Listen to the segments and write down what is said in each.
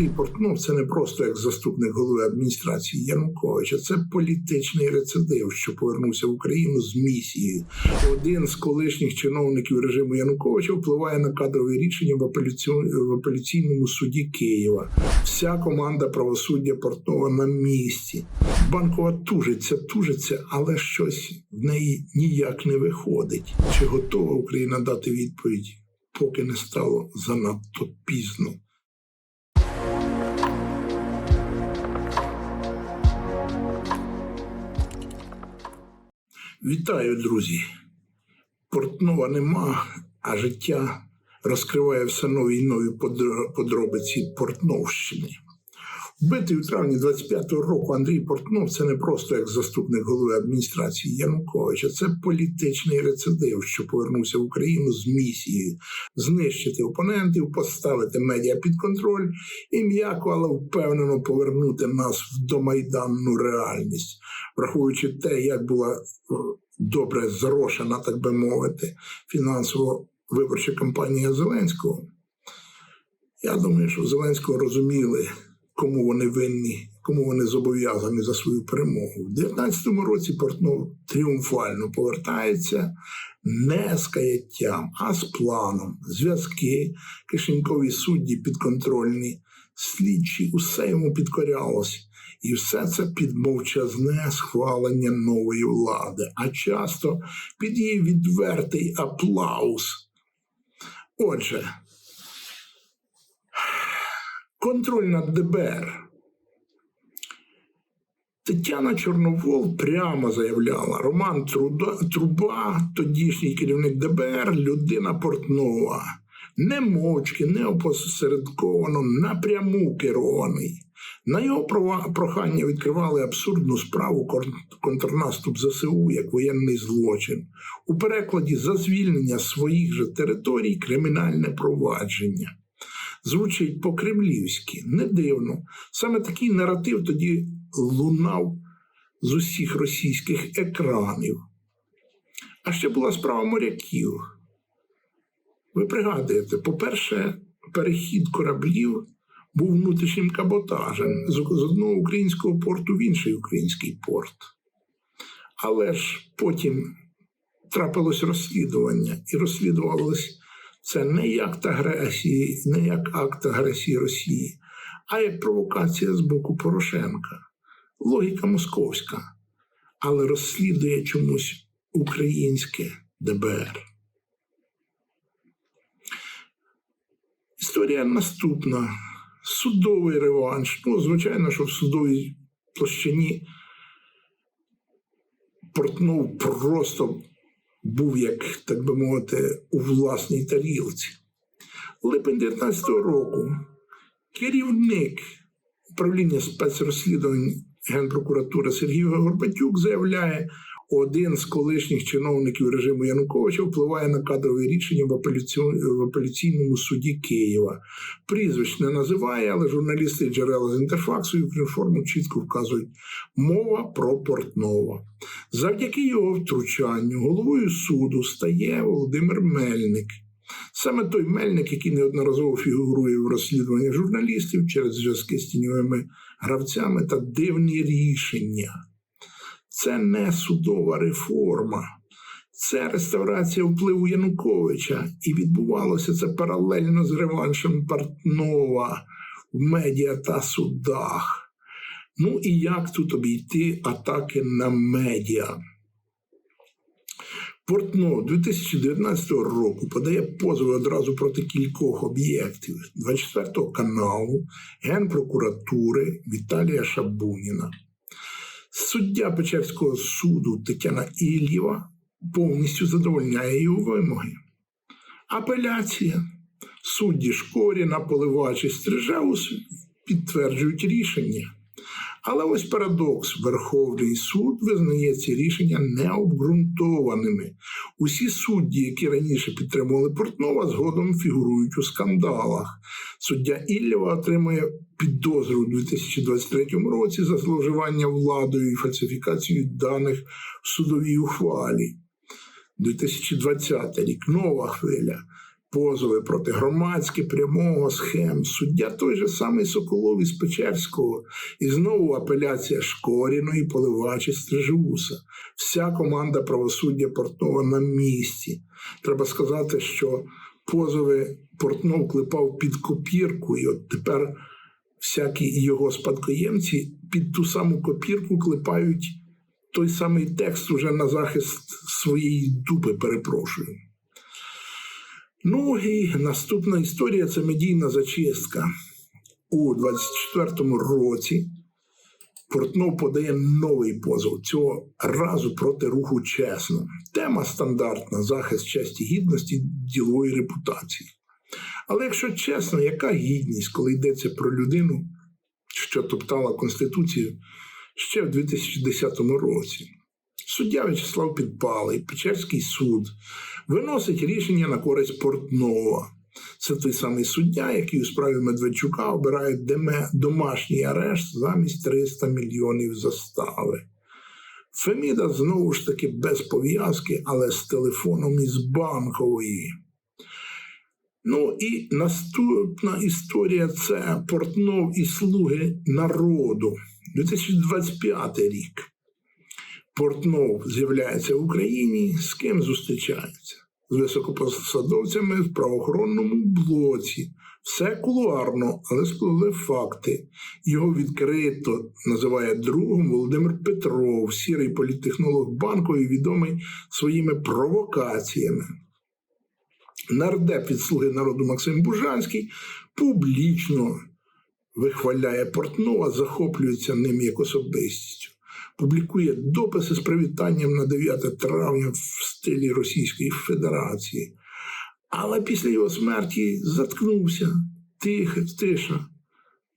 Андрій Портнов це не просто як заступник голови адміністрації Януковича, це політичний рецидив, що повернувся в Україну з місією. Один з колишніх чиновників режиму Януковича впливає на кадрові рішення в, апеляцію- в апеляційному суді Києва. Вся команда правосуддя Портнова на місці. Банкова тужиться, тужиться, але щось в неї ніяк не виходить. Чи готова Україна дати відповідь, поки не стало занадто пізно? Вітаю, друзі. Портнова нема, а життя розкриває все нові й нові подро- подробиці Портновщини. Вбитий у травні 25-го року Андрій Портнов це не просто як заступник голови адміністрації Януковича, це політичний рецидив, що повернувся в Україну з місією знищити опонентів, поставити медіа під контроль і м'яко, але впевнено повернути нас в домайданну реальність, враховуючи те, як була е, добре зрошена, так би мовити, фінансово виборча кампанія Зеленського. Я думаю, що Зеленського розуміли, кому вони винні, кому вони зобов'язані за свою перемогу. У 19-му році Портнов тріумфально повертається не з каяттям, а з планом. Зв'язки, кишенькові судді підконтрольні, слідчі, усе йому підкорялося. І все це під мовчазне схвалення нової влади, а часто під її відвертий аплаус. Отже, контроль над ДБР. Тетяна Чорновол прямо заявляла: Роман Труба, тодішній керівник ДБР, людина Портнова. Не мовчки, не опосередковано, напряму керований. На його прохання відкривали абсурдну справу контрнаступ ЗСУ як воєнний злочин. У перекладі за звільнення своїх же територій кримінальне провадження. Звучить по-кремлівськи, не дивно. Саме такий наратив тоді лунав з усіх російських екранів. А ще була справа моряків. Ви пригадуєте, по-перше, перехід кораблів був внутрішнім каботажем з одного українського порту в інший український порт. Але ж потім трапилось розслідування, і розслідувалось це не як агресії, не як акт агресії Росії, а як провокація з боку Порошенка. Логіка московська, але розслідує чомусь українське ДБР. Історія наступна. Судовий реванш. Ну, звичайно, що в судовій площині Портнов просто був, як так би мовити, у власній тарілці. Липень 19-го року керівник управління спецрозслідувань Генпрокуратури Сергій Горбатюк заявляє, один з колишніх чиновників режиму Януковича впливає на кадрові рішення в, апеляцію- в апеляційному суді Києва. Прізвищ не називає, але журналісти джерела з інтерфаксу і Укрінформу чітко вказують мова про Портнова. Завдяки його втручанню головою суду стає Володимир Мельник. Саме той мельник, який неодноразово фігурує в розслідуванні журналістів через зв'язки з тіньовими гравцями та дивні рішення. Це не судова реформа, це реставрація впливу Януковича. І відбувалося це паралельно з реваншем Портнова в медіа та судах. Ну і як тут обійти атаки на медіа? Портно 2019 року подає позови одразу проти кількох об'єктів 24 каналу Генпрокуратури Віталія Шабуніна. Суддя Печерського суду Тетяна Ільєва повністю задовольняє його вимоги. Апеляція. Судді Шкоріна, Поливач і Стрижеус підтверджують рішення. Але ось парадокс: Верховний суд визнає ці рішення необґрунтованими. Усі судді, які раніше підтримували Портнова, згодом фігурують у скандалах. Суддя Іллєва отримує підозру у 2023 році за зловживання владою і фальсифікацією даних в судовій ухвалі. 2020 рік нова хвиля. позови проти громадських, прямого схем. Суддя той же самий Соколов із Печерського. І знову апеляція Шкоріної, Поливачі, Стрижуса. Вся команда правосуддя Портнова на місці. Треба сказати, що позови Портнов клепав під копірку, і от тепер всякі його спадкоємці під ту саму копірку клепають той самий текст уже на захист своєї дупи, перепрошую. Ну і наступна історія це медійна зачистка. У 24-му році Портнов подає новий позов цього разу проти руху чесно. Тема стандартна захист честі гідності ділової репутації. Але якщо чесно, яка гідність, коли йдеться про людину, що топтала Конституцію ще в 2010 році? Суддя В'ячеслав Підпалий, Печерський суд виносить рішення на користь Портнова. Це той самий суддя, який у справі Медведчука обирає домашній арешт замість 300 мільйонів застави. Феміда знову ж таки без пов'язки, але з телефоном із банкової. Ну і наступна історія це Портнов і слуги народу. 2025 рік. Портнов з'являється в Україні, з ким зустрічається? З високопосадовцями в правоохоронному блоці. Все кулуарно, але спливли факти. Його відкрито називає другом Володимир Петров, сірий політтехнолог банку і відомий своїми провокаціями. Нардеп від слуги народу Максим Бужанський публічно вихваляє Портнова, захоплюється ним як особистістю. Публікує дописи з привітанням на 9 травня в стилі Російської Федерації. Але після його смерті заткнувся, тихо, тиша,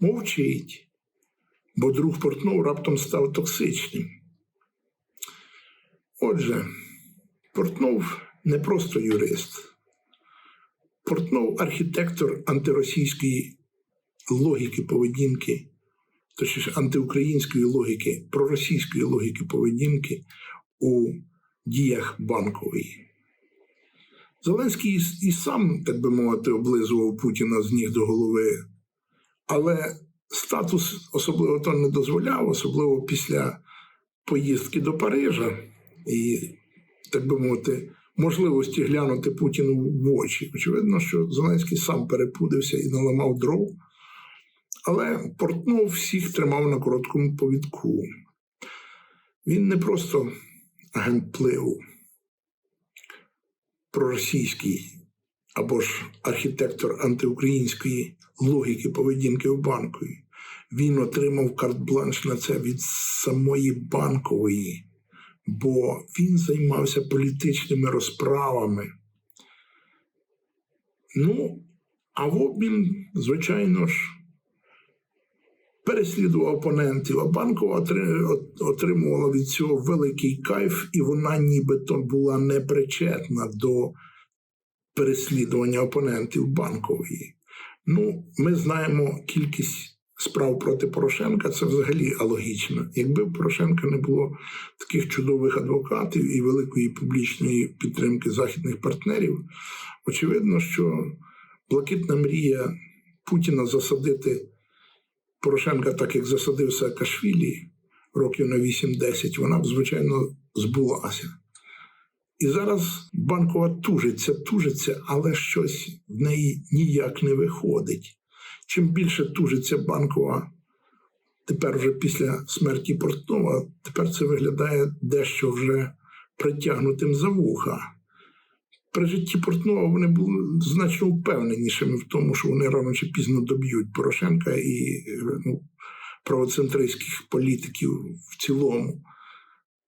мовчить, бо друг Портнов раптом став токсичним. Отже, Портнов не просто юрист. Портнов архітектор антиросійської логіки поведінки, точніше антиукраїнської логіки, проросійської логіки поведінки у діях банкової. Зеленський і- сам, так би мовити, облизував Путіна з ніг до голови, але статус особливо то не дозволяв, особливо після поїздки до Парижа і, так би мовити, можливості глянути Путіну в очі. Очевидно, що Зеленський сам перепудився і наламав дров, але Портнов всіх тримав на короткому повідку. Він не просто агент впливу, проросійський або ж архітектор антиукраїнської логіки поведінки в банкові. Він отримав карт-бланш на це від самої банкової, бо він займався політичними розправами. Ну, а в обмін, звичайно ж, переслідував опонентів, а банкова отримувала від цього великий кайф, і вона нібито була непричетна до переслідування опонентів банкової. Ну, ми знаємо кількість справ проти Порошенка, це взагалі алогічно. Якби в Порошенка не було таких чудових адвокатів і великої публічної підтримки західних партнерів, очевидно, що блакитна мрія Путіна засадити Порошенка, так як засадив Саакашвілі років на 8-10, вона б, звичайно, збулася. І зараз банкова тужиться, тужиться, але щось в неї ніяк не виходить. Чим більше тужиться банкова, тепер вже після смерті Портнова, тепер це виглядає дещо вже притягнутим за вуха. При житті Портнова вони були значно впевненішими в тому, що вони рано чи пізно доб'ють Порошенка і ну, правоцентристських політиків в цілому,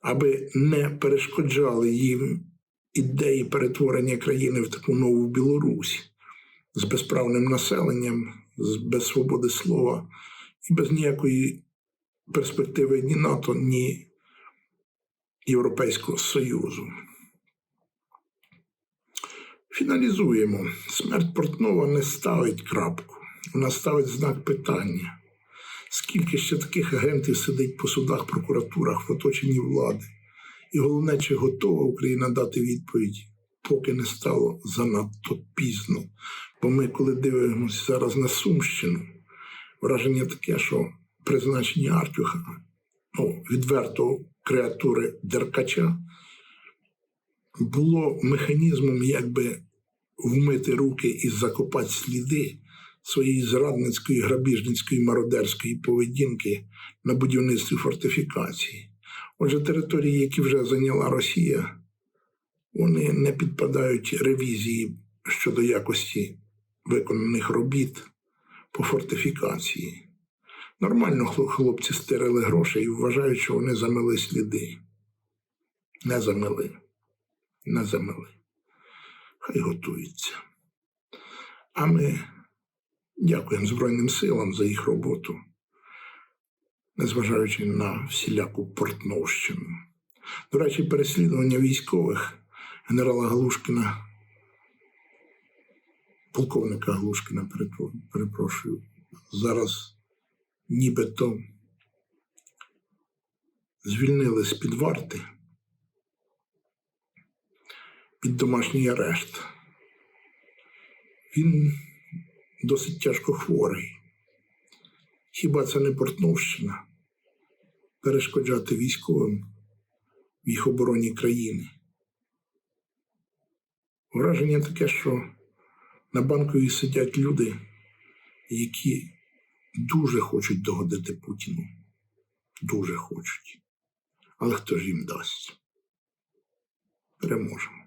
аби не перешкоджали їм ідеї перетворення країни в таку нову Білорусь з безправним населенням, без свободи слова і без ніякої перспективи ні НАТО, ні Європейського Союзу. Фіналізуємо. Смерть Портнова не ставить крапку, вона ставить знак питання. Скільки ще таких агентів сидить по судах, прокуратурах в оточенні влади? І головне, чи готова Україна дати відповідь поки не стало занадто пізно. Бо ми, коли дивимося зараз на Сумщину, враження таке, що призначення Артюха, ну, відверто креатури Деркача, було механізмом якби вмити руки і закопати сліди своєї зрадницької, грабіжницької, мародерської поведінки на будівництві фортифікації. Отже, території, які вже зайняла Росія, вони не підпадають ревізії щодо якості виконаних робіт по фортифікації. Нормально хлопці стирили гроші і вважають, що вони замили сліди. Не замили. Не замили. Хай готуються. А ми дякуємо Збройним силам за їх роботу, незважаючи на всіляку портновщину. До речі, переслідування військових генерала Галушкіна, полковника Галушкіна, перепро- перепрошую, зараз нібито звільнили з-під варти під домашній арешт. Він досить тяжко хворий. Хіба це не Портновщина? Перешкоджати військовим в їх обороні країни. Враження таке, що на банкові сидять люди, які дуже хочуть догодити Путіну. Дуже хочуть. Але хто ж їм дасть? Переможемо.